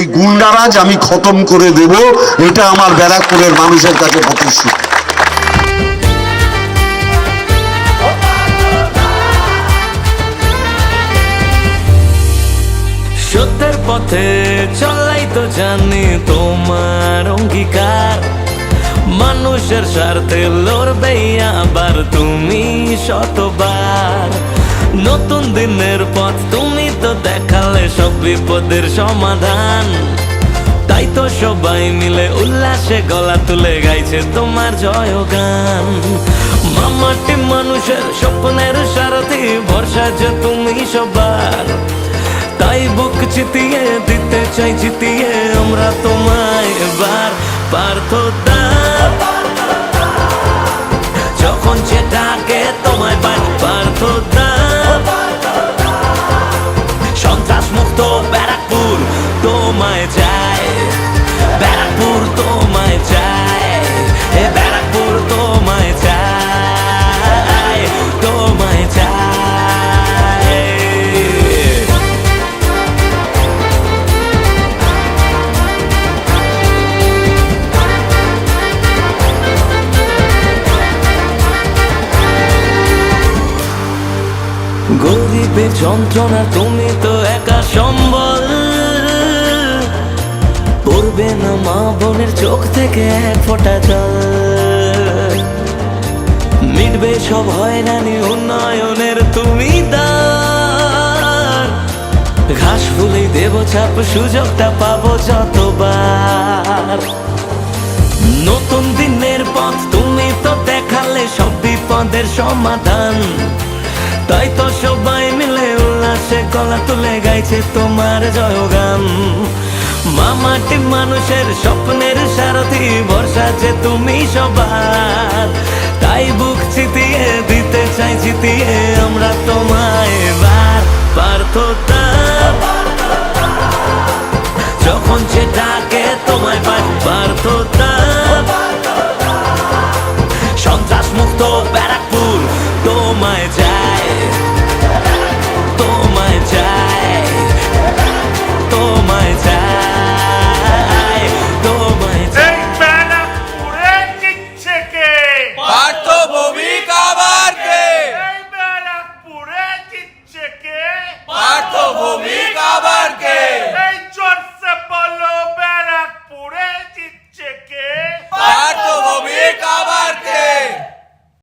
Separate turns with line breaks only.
এই গুন্ডারাজ আমি খতম করে দেব, এটা আমার ব্যারাকপুরের মানুষের কাছে প্রতিশ্রুতি
সত্যের পথে চলাই তো জানি তোমার অঙ্গীকার। মানুষের স্বার্থে লড়বে আবার তুমি শতবার। নতুন দিনের পথ তুমি তো সব বিপদের সমাধান। তাই তো সবাই মিলে উল্লাসে গলা তুলে গাইছে তোমার জয় গান মামাটি মানুষের স্বপ্নের সারথি, ভরসা যে তুমি সবার। তাই বুক চিতিয়ে দিতে চাই, জিতিয়ে আমরা তোমায় এবার। পার্থতা, যখন যেটাকে তোমায় পাই তোমায় যায় ব্যারাকপুর তোমায় যায় এ ব্যারাকপুর তোমায় যায় তোমায় যায় গরিবের যন্ত্রণা তুমি তো একা সম্বল। পড়বে না মা বোনের চোখ থেকে এক ফোঁটা জল। মিটবে সব হয়রানি উন্নয়নের তুমি দার ঘাস ফুলেই দেব ছাপ, সুযোগটা পাবো যতবার। নতুন দিনের পথ তুমি তো দেখালে, সব বিপদের সমাধান। তাই তো সবাই মিলে উল্লাসে গলা তুলে গাইছে তোমার জয়গান। মামাটি মানুষের স্বপ্নের সারথি বর্ষা তুমি সবার। তাই বুক চিতিয়ে দিতে চাই, জিতিয়ে আমরা তোমায় বার পার্থতা, যখন সে ডাকে তোমায় পার্থতা সন্ত্রাস মুক্ত ব্যারাক